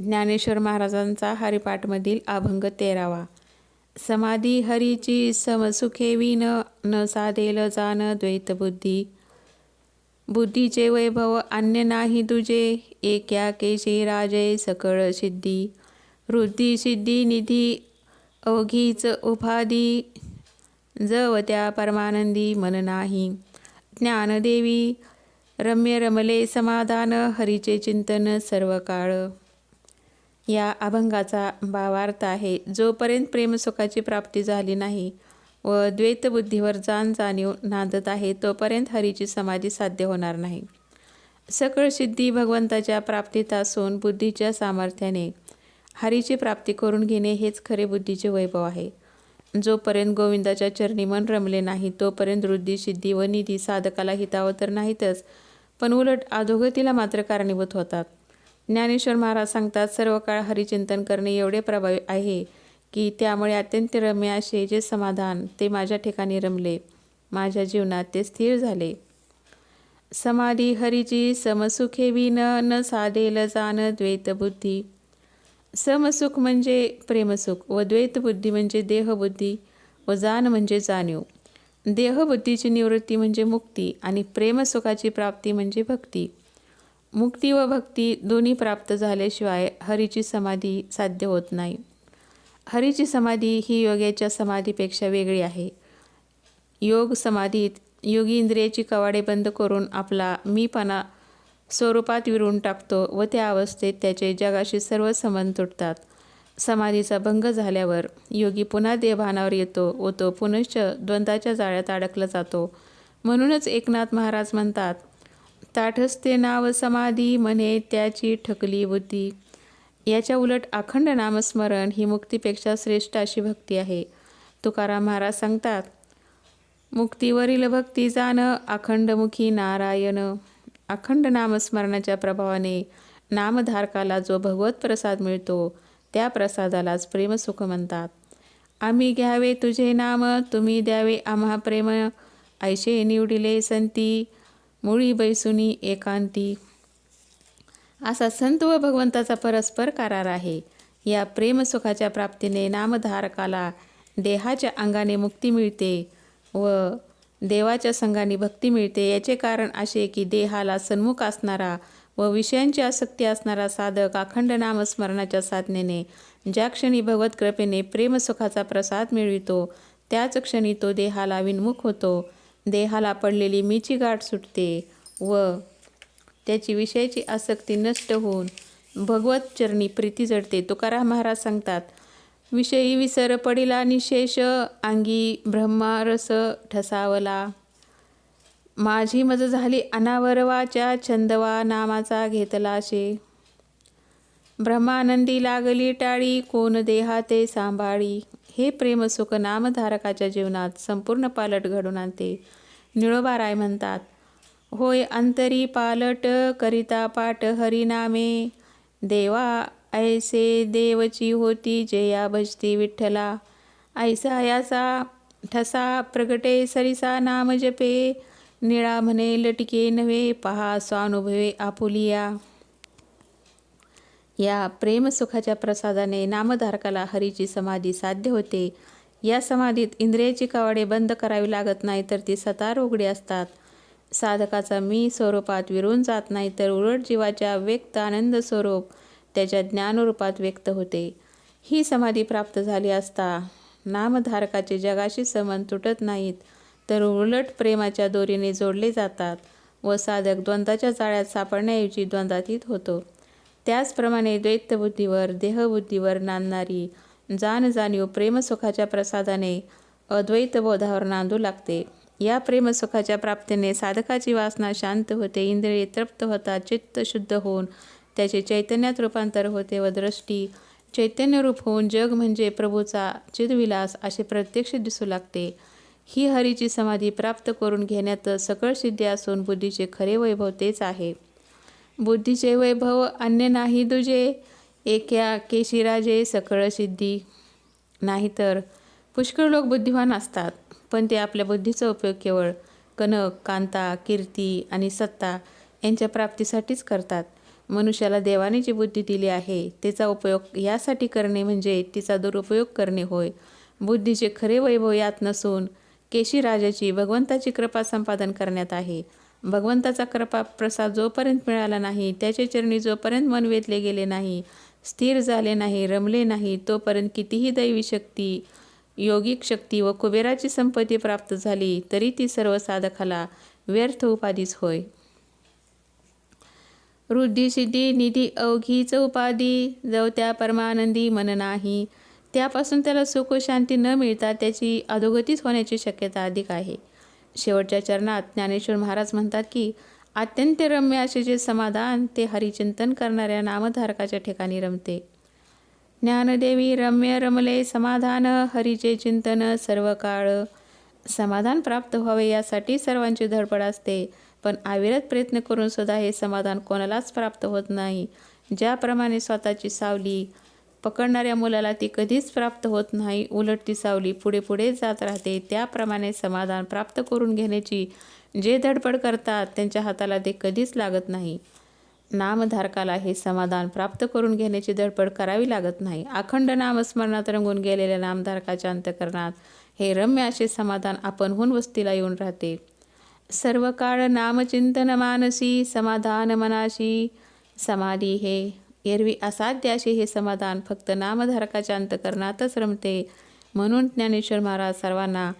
ज्ञानेश्वर महाराजांचा हरिपाठमधील अभंग तेरावा. समाधी हरीची समसुखे विन न साधेल जान द्वैत बुद्धी. बुद्धीचे वैभव अन्य नाही तुझे एक्या केशी राजे सकळ सिद्धी. वृद्धी सिद्धी निधी अवघीच उपाधी. जव त्या परमानंदी मन नाही. ज्ञानदेवी रम्य रमले समाधान हरीचे चिंतन सर्व काळ या अभंगाचा भावार्थ आहे. जोपर्यंत प्रेमसुखाची प्राप्ती झाली नाही व द्वैतबुद्धीवर जाण जाणीव नांदत आहे तोपर्यंत हरीची समाधी साध्य होणार नाही. सकळ सिद्धी भगवंताच्या प्राप्तीत असून बुद्धीच्या सामर्थ्याने हरीची प्राप्ती करून घेणे हेच खरे बुद्धीचे वैभव आहे. जोपर्यंत गोविंदाच्या चरणी मन रमले नाही तोपर्यंत वृद्धी सिद्धी व निधी साधकाला हितावं तर नाहीतच पण उलट अधोगतीला मात्र कारणीभूत होतात. ज्ञानेश्वर महाराज सांगतात सर्व काळ हरिचिंतन करणे एवढे प्रभावी आहे की त्यामुळे अत्यंत रम्य असे जे समाधान ते माझ्या ठिकाणी रमले. माझ्या जीवनात ते स्थिर झाले. समाधी हरीची समसुखे विन न साधेल जाण द्वैतबुद्धी समसुख म्हणजे प्रेमसुख व द्वैतबुद्धी म्हणजे देहबुद्धी व जाण म्हणजे जाणीव. देहबुद्धीची निवृत्ती म्हणजे मुक्ती आणि प्रेमसुखाची प्राप्ती म्हणजे भक्ती. मुक्ती व भक्ती दोन्ही प्राप्त झाल्याशिवाय हरीची समाधी साध्य होत नाही. हरीची समाधी ही योग्याच्या समाधीपेक्षा वेगळी आहे. योग समाधीत योगी इंद्रियाची कवाडे बंद करून आपला मीपणा स्वरूपात विरून टाकतो व त्या अवस्थेत त्याचे जगाशी सर्व संबंध तुटतात. समाधीचा भंग झाल्यावर योगी पुन्हा देहभानावर येतो व तो पुनश्च द्वंद्वाच्या जाळ्यात अडकला जातो. म्हणूनच एकनाथ महाराज म्हणतात ताठस्ते नाव समाधी म्हणे त्याची ठकली बुद्धी. याच्या उलट अखंड नामस्मरण ही मुक्तीपेक्षा श्रेष्ठ अशी भक्ती आहे. तुकाराम महाराज सांगतात मुक्तीवरील भक्ती जाणं अखंडमुखी नारायण. अखंड नामस्मरणाच्या प्रभावाने नामधारकाला जो भगवत प्रसाद मिळतो त्या प्रसादालाच प्रेमसुख म्हणतात. आम्ही घ्यावे तुझे नाम तुम्ही द्यावे आम्हा प्रेम. ऐशे निवडिले संती मुळी बैसुनी एकांती. असा संत व भगवंताचा परस्पर करार आहे. या प्रेमसुखाच्या प्राप्तीने नामधारकाला देहाच्या अंगाने मुक्ती मिळते व देवाच्या संघाने भक्ती मिळते. याचे कारण असे की देहाला सन्मुख असणारा व विषयांची आसक्ती असणारा साधक अखंड नामस्मरणाच्या साधनेने ज्या क्षणी भगवत कृपेने प्रेमसुखाचा प्रसाद मिळवितो त्याच क्षणी तो देहाला विन्मुख होतो. देहाला पडलेली मीची गाठ सुटते व त्याची विषयाची आसक्ती नष्ट होऊन भगवत चरणी प्रीती जडते. तुकाराम महाराज सांगतात विषयी विसर पडिला निशेष अंगी ब्रह्मारस ठसावला. माझी मज झाली अनावरवाच्या छंदवा नामाचा घेतला शे. ब्रह्मानंदी लागली टाळी कोण देहाते सांभाळी. हे प्रेमसुख नामधारकाच्या जीवनात संपूर्ण पालट घडून आणते. निळोबाराय म्हणतात होय अंतरी पालट करिता पाठ हरिनामे. देवा ऐसे देवची होती जया भजती विठ्ठला. ऐसा याचा ठसा प्रगटे सरिसा नाम जपे. निळा म्हणे लटके नव्हे पहा स्वानुभवे आपुलिया. या प्रेमसुखाच्या प्रसादाने नामधारकाला हरीची समाधी साध्य होते. या समाधीत इंद्रियाची कवाडे बंद करावी लागत नाही तर ती सतार उघडी असतात. साधकाचा मी स्वरूपात विरून जात नाही तर उलट जीवाच्या व्यक्त आनंद स्वरूप त्याच्या ज्ञानरूपात व्यक्त होते. ही समाधी प्राप्त झाली असता नामधारकाचे जगाशी संबंध तुटत नाहीत तर उलट प्रेमाच्या दोरीने जोडले जातात व साधक द्वंद्वाच्या जाळ्यात सापडण्याऐवजी द्वंद्वातीत होतो. त्याचप्रमाणे द्वैतबुद्धीवर देहबुद्धीवर नांदणारी जाणजाणीव प्रेमसुखाच्या प्रसादाने अद्वैतबोधावर नांदू लागते. या प्रेमसुखाच्या प्राप्तीने साधकाची वासना शांत होते इंद्रिये तृप्त होतात चित्त शुद्ध होऊन त्याचे चैतन्यात रूपांतर होते व दृष्टी चैतन्यरूप होऊन जग म्हणजे प्रभूचा चिदविलास असे प्रत्यक्ष दिसू लागते. ही हरीची समाधी प्राप्त करून घेण्यात सकळ सिद्धी असून बुद्धीचे खरे वैभव तेच आहे. बुद्धीचे वैभव अन्य नाही तुझे एक्या केशिराजे सकळ सिद्धी. नाहीतर पुष्कळ लोक बुद्धिवान असतात पण ते आपल्या बुद्धीचा उपयोग केवळ कनक कांता कीर्ती आणि सत्ता यांच्या प्राप्तीसाठीच करतात. मनुष्याला देवाने जी बुद्धी दिली आहे तिचा उपयोग यासाठी करणे म्हणजे तिचा दुरुपयोग करणे होय. बुद्धीचे खरे वैभव यात नसून केशी राजाची भगवंताची कृपा संपादन करण्यात आहे. भगवंताचा कृपा प्रसाद जोपर्यंत मिळाला नाही त्याचे चरणी जोपर्यंत मन वेधले गेले नाही स्थिर झाले नाही रमले नाही तोपर्यंत कितीही दैवी शक्ती योगिक शक्ती व कुबेराची संपत्ती प्राप्त झाली तरी ती सर्व साधकाला व्यर्थ उपाधीच होय. वृद्धी सिद्धी निधी अवघीच उपाधी जव त्या परमानंदी मन नाही. त्यापासून त्याला सुख शांती न मिळता त्याची अधोगतीच होण्याची शक्यता अधिक आहे. शेवटच्या चरणात ज्ञानेश्वर महाराज म्हणतात की अत्यंत रम्य असे जे समाधान ते हरिचिंतन करणाऱ्या नामधारकाच्या ठिकाणी रमते. ज्ञानदेवी रम्य रमले समाधान हरीचे चिंतन सर्व काळ. समाधान प्राप्त व्हावे यासाठी सर्वांची धडपड असते पण अविरत प्रयत्न करून सुद्धा हे समाधान कोणालाच प्राप्त होत नाही. ज्याप्रमाणे स्वतःची सावली पकडणाऱ्या मुलाला ती कधीच प्राप्त होत नाही. उलट ती सावली पुढे पुढे जात राहते. त्याप्रमाणे समाधान प्राप्त करून घेण्याची जे धडपड करतात त्यांच्या हाताला ते कधीच लागत नाही. नामधारकाला हे समाधान प्राप्त करून घेण्याची धडपड करावी लागत नाही. अखंड नामस्मरणात रंगून गेलेल्या नामधारकाच्या अंतकरणात हे रम्य असे समाधान आपणहून वस्तीला येऊन राहते. सर्व काळ नामचिंतन मानसी समाधान मनाशी. समाधी हे एरवी असाध्य असे हे समाधान फक्त नामधारकाच्या अंतकरणातच रमते. म्हणून ज्ञानेश्वर महाराज सर्वांना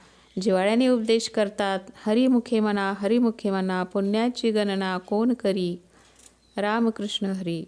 जिवाळ्याने उपदेश करतात हरिमुखे म्हणा हरिमुखे म्हणा पुण्याची गणना कोण करी? रामकृष्ण हरी.